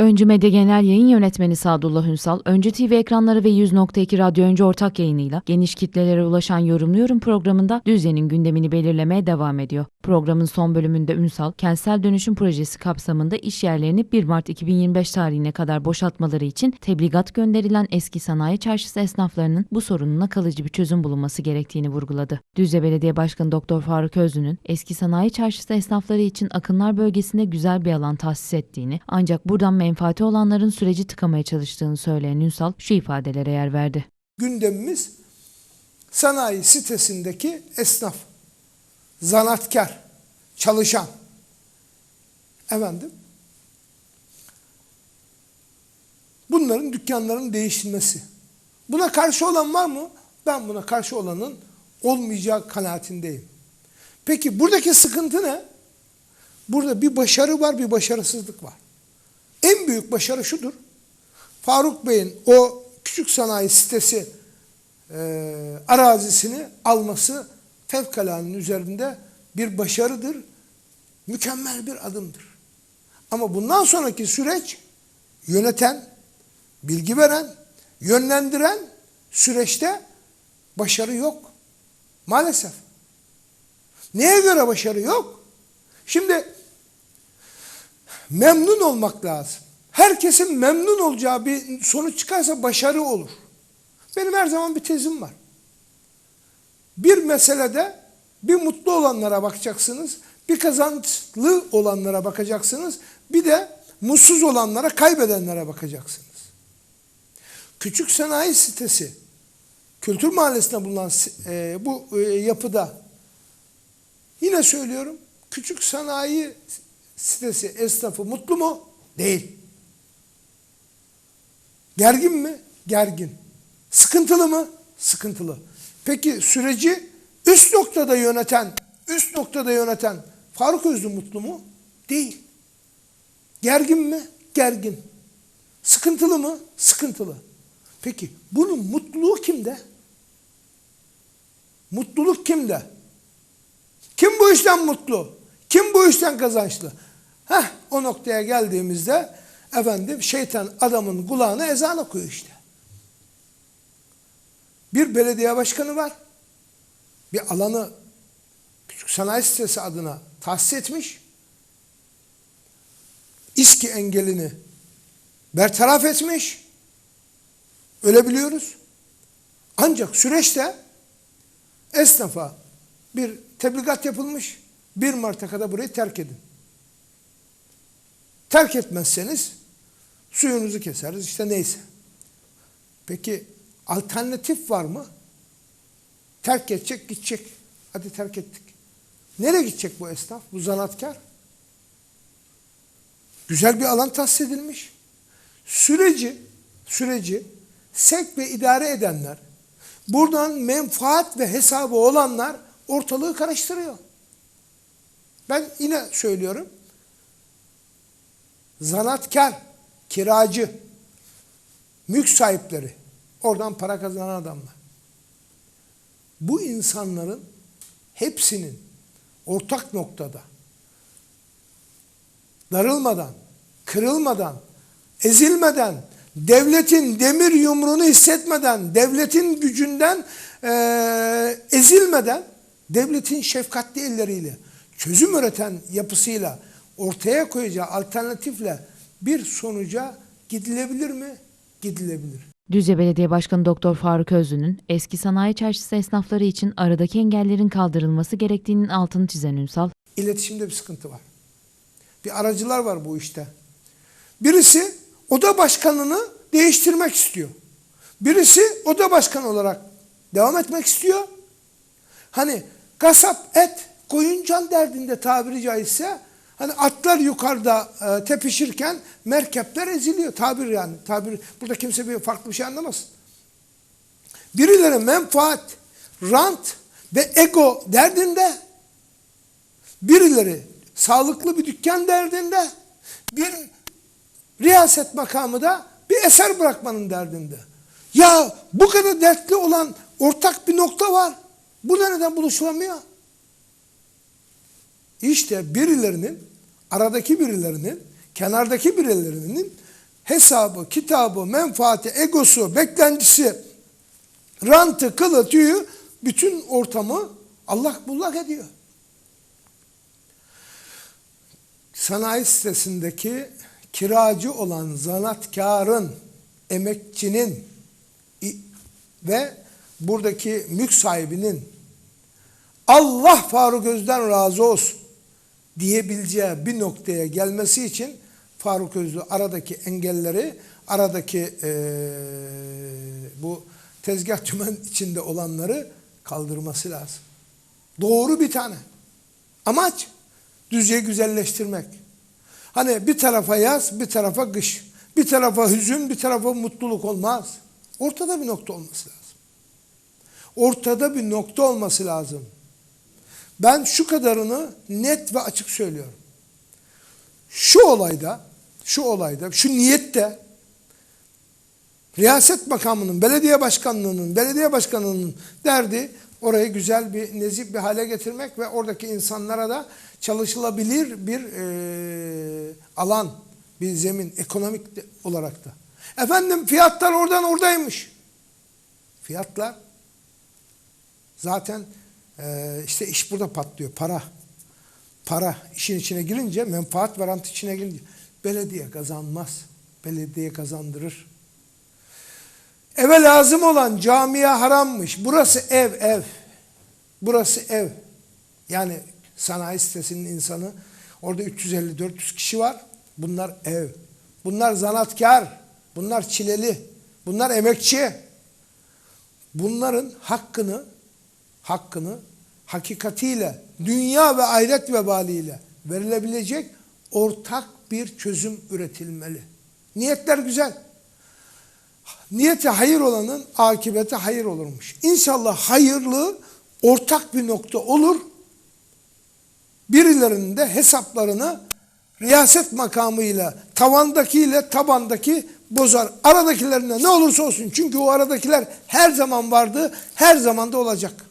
Öncü Medya Genel Yayın Yönetmeni Sadullah Ünsal, Öncü TV ekranları ve 100.2 Radyo Öncü ortak yayınıyla geniş kitlelere ulaşan Yorumluyorum programında Düzce'nin gündemini belirlemeye devam ediyor. Programın son bölümünde Ünsal, kentsel dönüşüm projesi kapsamında iş yerlerini 1 Mart 2025 tarihine kadar boşaltmaları için tebligat gönderilen eski sanayi çarşısı esnaflarının bu sorununa kalıcı bir çözüm bulunması gerektiğini vurguladı. Düzce Belediye Başkanı Doktor Faruk Özlü'nün eski sanayi çarşısı esnafları için Akınlar bölgesinde güzel bir alan tahsis ettiğini ancak buradan menfaati olanların süreci tıkamaya çalıştığını söyleyen Ünsal şu ifadelere yer verdi. gündemimiz sanayi sitesindeki esnaf, zanaatkar, çalışan. Efendim, bunların dükkanların değişilmesi. Buna karşı olan var mı? Ben buna karşı olanın olmayacağı kanaatindeyim. Peki buradaki sıkıntı ne? Burada bir başarı var, bir başarısızlık var. En büyük başarı şudur. Faruk Bey'in o küçük sanayi sitesi e, arazisini alması fevkaladenin üzerinde bir başarıdır. Mükemmel bir adımdır. Ama bundan sonraki süreç yöneten, bilgi veren, yönlendiren süreçte başarı yok. Maalesef. Neye göre başarı yok? Şimdi memnun olmak lazım. Herkesin memnun olacağı bir sonuç çıkarsa başarı olur. Benim her zaman bir tezim var. Bir meselede bir mutlu olanlara bakacaksınız, bir kazançlı olanlara bakacaksınız, bir de mutsuz olanlara, kaybedenlere bakacaksınız. Küçük sanayi sitesi, kültür mahallesinde bulunan e, bu e, yapıda yine söylüyorum, küçük sanayi sitesi esnafı mutlu mu? Değil. Gergin mi? Gergin. Sıkıntılı mı? Sıkıntılı. Peki süreci üst noktada yöneten, üst noktada yöneten Faruk Özlü mutlu mu? Değil. Gergin mi? Gergin. Sıkıntılı mı? Sıkıntılı. Peki bunun mutluluğu kimde? Mutluluk kimde? Kim bu işten mutlu? Kim bu işten kazançlı? Heh, o noktaya geldiğimizde efendim şeytan adamın kulağına ezan okuyor işte. Bir belediye başkanı var. Bir alanı küçük sanayi sitesi adına tahsis etmiş. İSKİ engelini bertaraf etmiş. Öyle biliyoruz. Ancak süreçte esnafa bir tebligat yapılmış. 1 Mart'a kadar burayı terk edin. Terk etmezseniz suyunuzu keseriz işte neyse. Peki alternatif var mı? Terk edecek gidecek. Hadi terk ettik. Nereye gidecek bu esnaf? Bu zanaatkar? Güzel bir alan tahsis edilmiş. Süreci, süreci sevk ve idare edenler, buradan menfaat ve hesabı olanlar ortalığı karıştırıyor. Ben yine söylüyorum. Zanaatkar, kiracı, mülk sahipleri, oradan para kazanan adamlar. Bu insanların hepsinin ortak noktada darılmadan, kırılmadan, ezilmeden, devletin demir yumruğunu hissetmeden, devletin gücünden e, ezilmeden, devletin şefkatli elleriyle, çözüm üreten yapısıyla ortaya koyacağı alternatifle bir sonuca gidilebilir mi? Gidilebilir. Düzce Belediye Başkanı Doktor Faruk Özlü'nün eski sanayi çarşısı esnafları için aradaki engellerin kaldırılması gerektiğinin altını çizen Ünsal, İletişimde bir sıkıntı var. Bir aracılar var bu işte. Birisi oda başkanını değiştirmek istiyor. Birisi oda başkanı olarak devam etmek istiyor. Hani kasap et koyuncan derdinde tabiri caizse hani atlar yukarıda e, tepişirken merkepler eziliyor. Tabir yani. Tabir burada kimse bir farklı bir şey anlamasın. Birileri menfaat, rant ve ego derdinde. Birileri sağlıklı bir dükkan derdinde. Bir riyaset makamı da bir eser bırakmanın derdinde. Ya bu kadar dertli olan ortak bir nokta var. Bu neden buluşulamıyor? İşte birilerinin, aradaki birilerinin, kenardaki birilerinin hesabı, kitabı, menfaati, egosu, beklentisi, rantı, kılı, tüyü bütün ortamı Allah bullak ediyor. Sanayi sitesindeki kiracı olan zanatkarın, emekçinin ve buradaki mülk sahibinin Allah Faruk Öz'den razı olsun diyebileceği bir noktaya gelmesi için Faruk Özlü aradaki engelleri, aradaki eee, bu tezgah tümen içinde olanları kaldırması lazım. Doğru bir tane. Amaç düzeyi güzelleştirmek. Hani bir tarafa yaz, bir tarafa kış. Bir tarafa hüzün, bir tarafa mutluluk olmaz. Ortada bir nokta olması lazım. Ortada bir nokta olması lazım. Ben şu kadarını net ve açık söylüyorum. Şu olayda, şu olayda, şu niyette riyaset makamının, belediye başkanlığının, belediye başkanının derdi orayı güzel bir, nezih bir hale getirmek ve oradaki insanlara da çalışılabilir bir eee, alan, bir zemin, ekonomik olarak da. Efendim fiyatlar oradan oradaymış. Fiyatlar Zaten e, işte iş burada patlıyor. Para. Para işin içine girince, menfaat ve rant içine girince belediye kazanmaz. Belediye kazandırır. Eve lazım olan camiye harammış. Burası ev, ev. Burası ev. Yani sanayi sitesinin insanı. Orada 350-400 kişi var. Bunlar ev. Bunlar zanatkar. Bunlar çileli. Bunlar emekçi. Bunların hakkını hakkını hakikatiyle, dünya ve ahiret vebaliyle verilebilecek ortak bir çözüm üretilmeli. Niyetler güzel. Niyeti hayır olanın akıbeti hayır olurmuş. İnşallah hayırlı ortak bir nokta olur. Birilerinin de hesaplarını riyaset makamıyla, tavandakiyle tabandaki bozar. Aradakilerine ne olursa olsun. Çünkü o aradakiler her zaman vardı, her zaman da olacak.